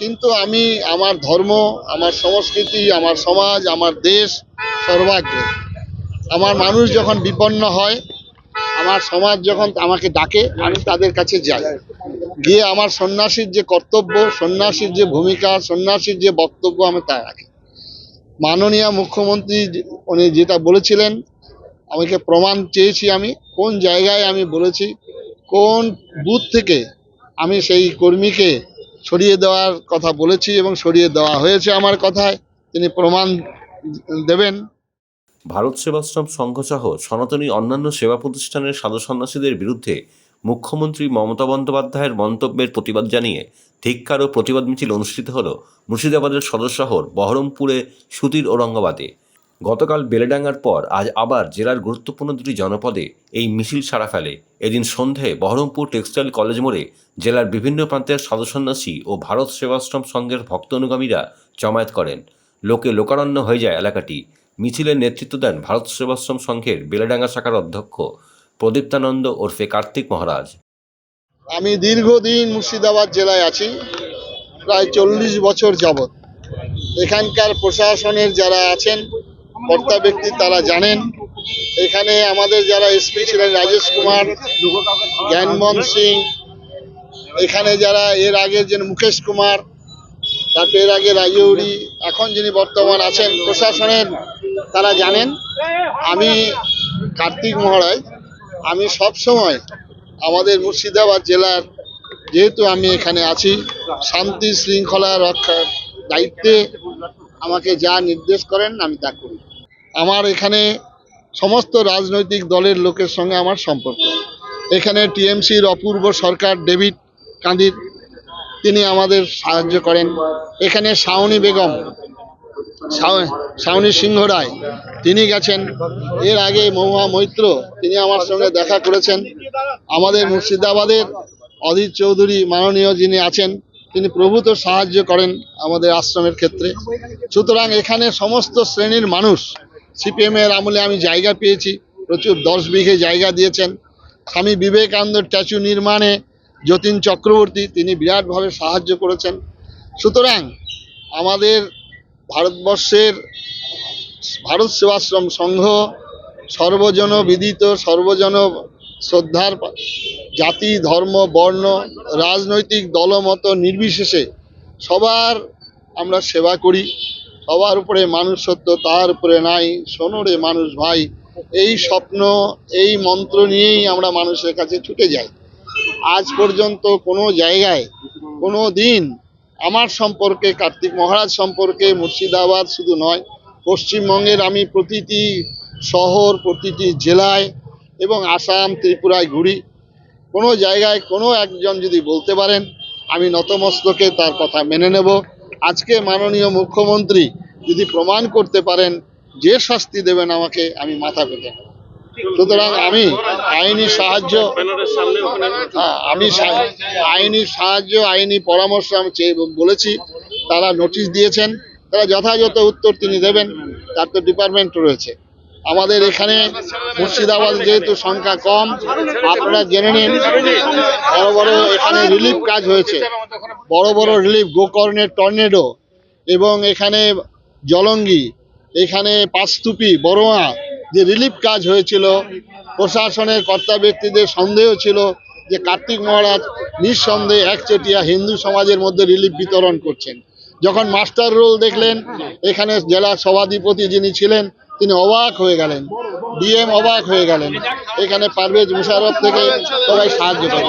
কিন্তু আমি আমার ধর্ম, আমার সংস্কৃতি, আমার সমাজ, আমার দেশ সর্বাগ্রে। আমার মানুষ যখন বিপন্ন হয়, আমার সমাজ যখন আমাকে ডাকে, আমি তাদের কাছে যাই। গিয়ে আমার সন্ন্যাসীর যে কর্তব্য, সন্ন্যাসীর যে ভূমিকা, সন্ন্যাসীর যে বক্তব্য আমি তা রাখি। মাননীয় মুখ্যমন্ত্রী উনি যেটা বলেছিলেন, আমাকে প্রমাণ চেয়েছি আমি, কোন জায়গায় আমি বলেছি, কোন বুথ থেকে আমি সেই কর্মীকে সরিয়ে দেওয়ার কথা বলেছি এবং সরিয়ে দেওয়া হয়েছে আমার কথায়। তিনি প্রমাণ দেবেন। ভারত সেবাশ্রম সংঘসহ সনাতনী অন্যান্য সেবা প্রতিষ্ঠানের সাধু সন্ন্যাসীদের বিরুদ্ধে মুখ্যমন্ত্রী মমতা বন্দ্যোপাধ্যায়ের মন্তব্যের প্রতিবাদ জানিয়ে ধিক্কার ও প্রতিবাদ মিছিল অনুষ্ঠিত হল মুর্শিদাবাদের সদর শহর বহরমপুরে সুতির ঔরঙ্গাবাদে। গতকাল বেলেডাঙ্গার পর আজ আবার জেলার গুরুত্বপূর্ণ দুটি জনপদে এই মিছিল সাড়া ফেলে। এদিন সন্ধে বহরমপুর টেক্সটাইল কলেজ মোড়ে জেলার বিভিন্ন প্রান্তের সাধু সন্ন্যাসী ও ভারত সেবাশ্রম সংঘের ভক্ত অনুগামীরা জমায়েত করেন। লোকে লোকারণ্য হয়ে যায় এলাকাটি। মিছিলের নেতৃত্ব দেন ভারত সেবাশ্রম সংঘের বেলেডাঙ্গা শাখার অধ্যক্ষ প্রদীপ্তানন্দ ওরফে কার্তিক মহারাজ। আমি দীর্ঘদিন মুর্শিদাবাদ জেলায় আছি, প্রায় চল্লিশ বছর যাবৎ। এখানকার প্রশাসনের যারা আছেন কর্তা ব্যক্তি তারা জানেন। এখানে আমাদের যারা এসপি ছিলেন রাজেশ কুমার, জ্ঞানমোহন সিং, এখানে যারা এর আগে যে মুকেশ কুমার, তারপর এর আগে রাজৌরি, এখন যিনি বর্তমান আছেন প্রশাসনের, তারা জানেন। আমি কার্তিক মহারাজ, আমি সব সময় আমাদের মুর্শিদাবাদ জেলার, যেহেতু আমি এখানে আছি, শান্তি শৃঙ্খলা রক্ষার দায়িত্বে আমাকে যা নির্দেশ করেন আমি তা করি। আমার এখানে সমস্ত রাজনৈতিক দলের লোকের সঙ্গে আমার সম্পর্ক। এখানে টিএমসির অপূর্ব সরকার ডেভিড কান্দির তিনি আমাদের সাহায্য করেন। এখানে শাওনি বেগম, শাও- শাওনি সিংহ রায়, তিনি গেছেন। এর আগে মহুয়া মৈত্র, তিনি আমার সঙ্গে দেখা করেছেন। আমাদের মুর্শিদাবাদের অধীর চৌধুরী মাননীয় যিনি আছেন, তিনি প্রভূত সাহায্য করেন আমাদের আশ্রমের ক্ষেত্রে। সুতরাং এখানে সমস্ত শ্রেণির মানুষ সিপিএম এর আমলে আমি জায়গা পেয়েছি, প্রচুর দশ বিঘে জায়গা দিয়েছেন। স্বামী বিবেকানন্দ স্ট্যাচু নির্মাণে যতীন চক্রবর্তী, তিনি বিরাটভাবে সাহায্য করেছেন। সুতরাং আমাদের ভারতবর্ষের ভারত সেবাশ্রম সংঘ সর্বজন বিদিত, সর্বজন শ্রদ্ধার জাতি, ধর্ম, বর্ণ, রাজনৈতিক দলমত নির্বিশেষে সবার আমরা সেবা করি। সবার উপরে মানুষ সত্য তার উপরে নাই। সোনরে মানুষ ভাই, এই স্বপ্ন, এই মন্ত্র নিয়েই আমরা মানুষের কাছে ছুটে যাই। আজ পর্যন্ত কোনো জায়গায়, কোনো দিন আমার সম্পর্কে, কার্তিক মহারাজ সম্পর্কে মুর্শিদাবাদ শুধু নয়, পশ্চিমবঙ্গের আমি প্রতিটি শহর, প্রতিটি জেলায় এবং আসাম, ত্রিপুরায় ঘুরি। কোনো জায়গায় কোনো একজন যদি বলতে পারেন, আমি নতমস্তকে তার কথা মেনে নেব। আজকে মাননীয় মুখ্যমন্ত্রী যদি প্রমাণ করতে পারেন যে শাস্তি দেবেন আমাকে আমি মাথা পেতে সুতরাং আমি আইনি সাহায্য হ্যাঁ, আমি আইনি সাহায্য আইনি পরামর্শ আমি বলেছি। তারা নোটিশ দিয়েছেন তারা যথাযথ উত্তর তিনি দেবেন। তার তো ডিপার্টমেন্ট রয়েছে। আমাদের এখানে মুর্শিদাবাদ যেহেতু সংখ্যা কম, আপনারা জেনে নিন, বড় বড় এখানে রিলিফ কাজ হয়েছে। বড় বড় রিলিফ গোকর্ণের টর্নেডো এবং এখানে জলঙ্গি, এখানে পাঁচতুপি, বড়োয়া, যে রিলিফ কাজ হয়েছিল, প্রশাসনের কর্তা ব্যক্তিদের সন্দেহ ছিল যে কার্তিক মহারাজ নিঃসন্দেহে একচেটিয়া হিন্দু সমাজের মধ্যে রিলিফ বিতরণ করছেন। যখন মাস্টার রোল দেখলেন, এখানে জেলা সভাধিপতি যিনি ছিলেন তিনি অবাক হয়ে গেলেন। ডিএম অবাক হয়ে গেলেন। এখানে পারভেজ মুশারফ থেকে সবাই সাহায্য করে।